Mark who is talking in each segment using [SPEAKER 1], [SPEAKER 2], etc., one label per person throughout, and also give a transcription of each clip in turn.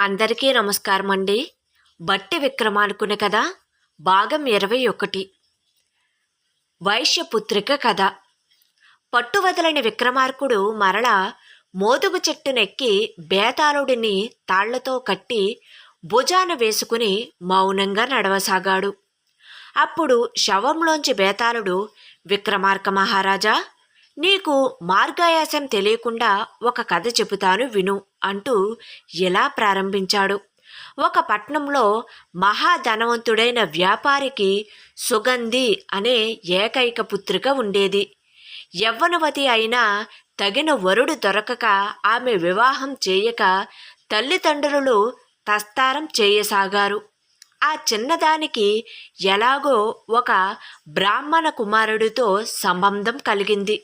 [SPEAKER 1] అందరికీ నమస్కారం అండి బట్టి విక్రమానుకునే కథ భాగం ఇరవై ఒకటి. వైశ్యపుత్రిక కథ. పట్టువదలని విక్రమార్కుడు మరల మోదుగు చెట్టునెక్కి బేతాళుడిని తాళ్ళతో కట్టి భుజాన వేసుకుని మౌనంగా నడవసాగాడు. అప్పుడు శవంలోంచి బేతాళుడు విక్రమార్క మహారాజా నీకు మార్గాయాసం తెలియకుండా ఒక కథ చెబుతాను విను. అంటూ ఇలా ప్రారంభించాడు? ఒక పట్నంలో మహాధనవంతుడైన వ్యాపారికి సుగంధి అనే ఏకైక పుత్రిక ఉండేది. యవ్వనవతి అయినా తగిన వరుడు దొరకక ఆమె వివాహం చేయక తల్లిదండ్రులు తస్తారం చేయసాగారు. ఆ చిన్నదానికి ఎలాగో ఒక బ్రాహ్మణ కుమారుడితో సంబంధం కలిగింది.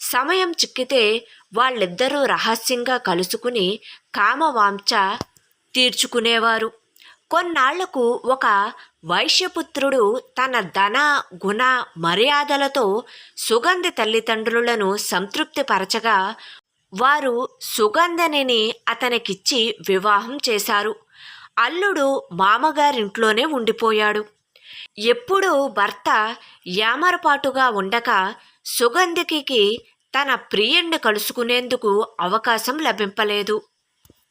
[SPEAKER 1] సమయం చిక్కితే వాళ్ళిద్దరూ రహస్యంగా కలుసుకుని కామవాంఛ తీర్చుకునేవారు. కొన్నాళ్ళకు ఒక వైశ్యపుత్రుడు తన ధన గుణ మర్యాదలతో సుగంధి తల్లిదండ్రులను సంతృప్తిపరచగా వారు సుగంధనిని అతనికిచ్చి వివాహం చేశారు. అల్లుడు మామగారింట్లోనే ఉండిపోయాడు. ఎప్పుడూ భర్త యామరపాటుగా ఉండక సుగంధికి తన ప్రియుణ్ణి కలుసుకునేందుకు అవకాశం లభింపలేదు.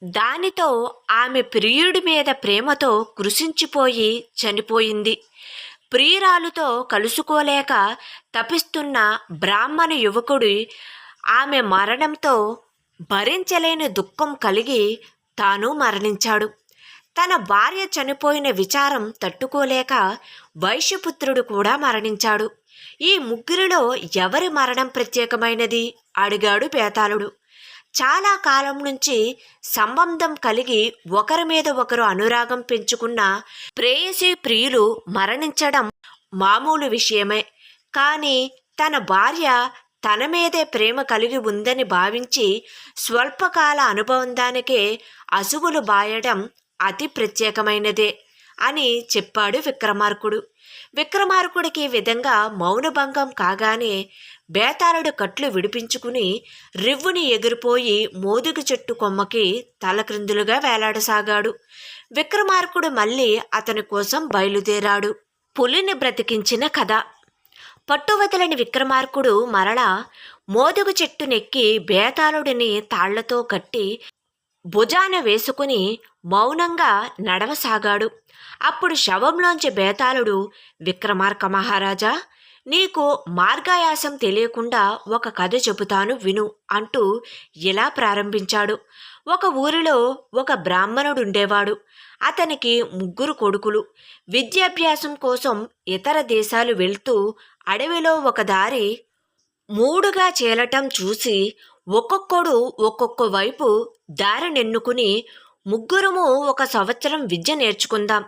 [SPEAKER 1] దానితో ఆమె ప్రియుడి మీద ప్రేమతో కృషించిపోయి చనిపోయింది. ప్రియురాలుతో కలుసుకోలేక తపిస్తున్న బ్రాహ్మణ యువకుడి ఆమె మరణంతో భరించలేని దుఃఖం కలిగి తాను మరణించాడు. తన భార్య చనిపోయిన విచారం తట్టుకోలేక వైశ్యపుత్రుడు కూడా మరణించాడు. ఈ ముగ్గురిలో ఎవరి మరణం ప్రత్యేకమైనది? అడిగాడు బేతాళుడు చాలా కాలం నుంచి సంబంధం కలిగి ఒకరి మీద ఒకరు అనురాగం పెంచుకున్న ప్రేయసి ప్రియులు మరణించడం మామూలు విషయమే. కానీ తన భార్య తన మీదే ప్రేమ కలిగి ఉందని భావించి స్వల్పకాల అనుబంధానికే అసువులు బాయడం అతి ప్రత్యేకమైనదే. అని చెప్పాడు విక్రమార్కుడు. విక్రమార్కుడికి ఈ విధంగా మౌనభంగం కాగానే బేతాళుడు కట్లు విడిపించుకుని రివ్వుని ఎగిరిపోయి మోదుగు చెట్టు కొమ్మకి తలక్రిందులుగా వేలాడసాగాడు. విక్రమార్కుడు మళ్ళీ అతని కోసం బయలుదేరాడు. పులిని బ్రతికించిన కథ. పట్టువదలని విక్రమార్కుడు మరలా మోదుగు చెట్టునెక్కి బేతాళుడిని తాళ్ళతో కట్టి భుజాన వేసుకుని మౌనంగా నడవసాగాడు. అప్పుడు శవంలోంచి బేతాళుడు విక్రమార్క మహారాజా నీకు మార్గాయాసం తెలియకుండా ఒక కథ చెబుతాను విను అంటూ ఇలా ప్రారంభించాడు. ఒక ఊరిలో ఒక బ్రాహ్మణుడు ఉండేవాడు అతనికి ముగ్గురు కొడుకులు. విద్యాభ్యాసం కోసం ఇతర దేశాలు వెళ్తూ అడవిలో ఒక దారి మూడుగా చేలటం చూసి ఒక్కొక్కడు ఒక్కొక్క వైపు దారినెన్నుకుని ముగ్గురము ఒక సంవత్సరం విద్య నేర్చుకుందాం.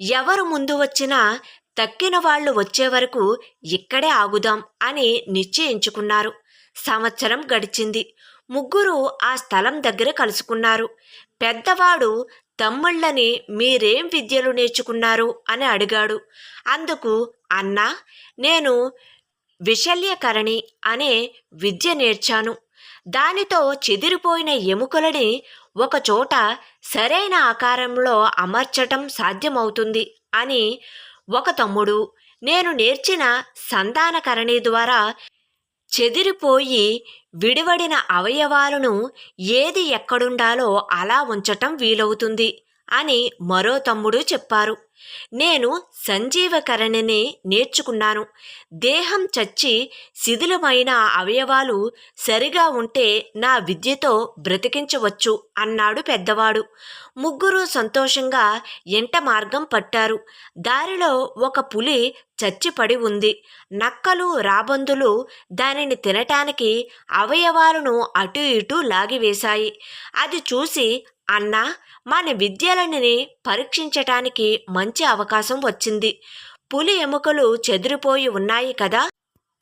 [SPEAKER 1] ఎవరు ముందు వచ్చినా తక్కిన వాళ్ళు వచ్చే వరకు ఇక్కడే ఆగుదాం అని నిశ్చయించుకున్నారు. సంవత్సరం గడిచింది. ముగ్గురు ఆ స్థలం దగ్గర కలుసుకున్నారు. పెద్దవాడు తమ్ముళ్ళని మీరేం విద్యలు నేర్చుకున్నారు? అని అడిగాడు. అందుకు అన్నా నేను విశల్యకరణి అనే విద్య నేర్చాను. దానితో చెదిరిపోయిన ఎముకలని ఒకచోట సరైన ఆకారంలో అమర్చటం సాధ్యమవుతుంది అని ఒక తమ్ముడు నేను నేర్చిన సంతానకరణి ద్వారా చెదిరిపోయి విడివడిన అవయవాలను ఏది ఎక్కడుండాలో అలా ఉంచటం వీలవుతుంది. అని మరో తమ్ముడు చెప్పారు. నేను సంజీవకరణిని నేర్చుకున్నాను. దేహం చచ్చి శిథిలమైన అవయవాలు సరిగా ఉంటే నా విద్యతో బ్రతికించవచ్చు అన్నాడు పెద్దవాడు. ముగ్గురు సంతోషంగా ఎంట మార్గం పట్టారు. దారిలో ఒక పులి చచ్చిపడి ఉంది. నక్కలు రాబందులు దానిని తినటానికి అవయవాలను అటు ఇటు లాగివేశాయి అది చూసి అన్నా మన విద్యలని పరీక్షించటానికి మంచి అవకాశం వచ్చింది. పులి ఎముకలు చెదిరిపోయి ఉన్నాయి కదా?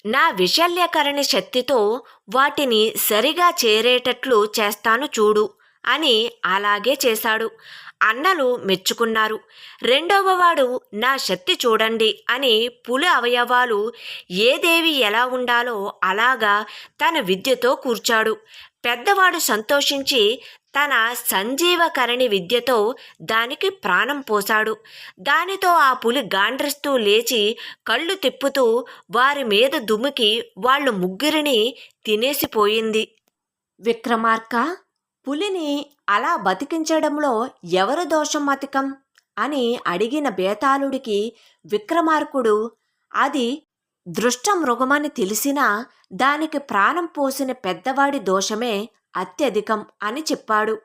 [SPEAKER 1] నా విశల్యకరణ శక్తితో వాటిని సరిగా చేరేటట్లు చేస్తాను చూడు అని అలాగే చేశాడు. అన్నలు మెచ్చుకున్నారు. రెండవ వాడు నా శక్తి చూడండి అని పులి అవయవాలు ఏ దేవి ఎలా ఉండాలో అలాగా తన విద్యతో కూర్చాడు. పెద్దవాడు సంతోషించి తన సంజీవకరణి విద్యతో దానికి ప్రాణం పోశాడు. దానితో ఆ పులి గాండ్రిస్తూ లేచి కళ్ళు తిప్పుతూ వారి మీద దుమికి వాళ్ళు ముగ్గురిని తినేసిపోయింది. విక్రమార్క పులిని అలా బతికించడంలో ఎవరు దోషం అతికం అని అడిగిన బేతాళుడికి విక్రమార్కుడు అది దృష్ట మృగమని తెలిసినా దానికి ప్రాణం పోసిన పెద్దవాడి దోషమే అత్యధికం అని చెప్పాడు.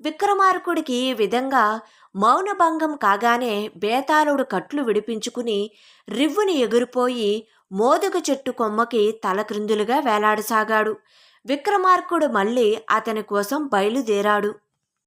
[SPEAKER 1] విక్రమార్కుడికి ఈ విధంగా మౌనభంగం కాగానే బేతాళుడు కట్లు విడిపించుకుని రివ్వుని ఎగిరిపోయి మోదుగ చెట్టు కొమ్మకి తలక్రిందులుగా వేలాడసాగాడు. విక్రమార్కుడు మళ్ళీ అతని కోసం బయలుదేరాడు.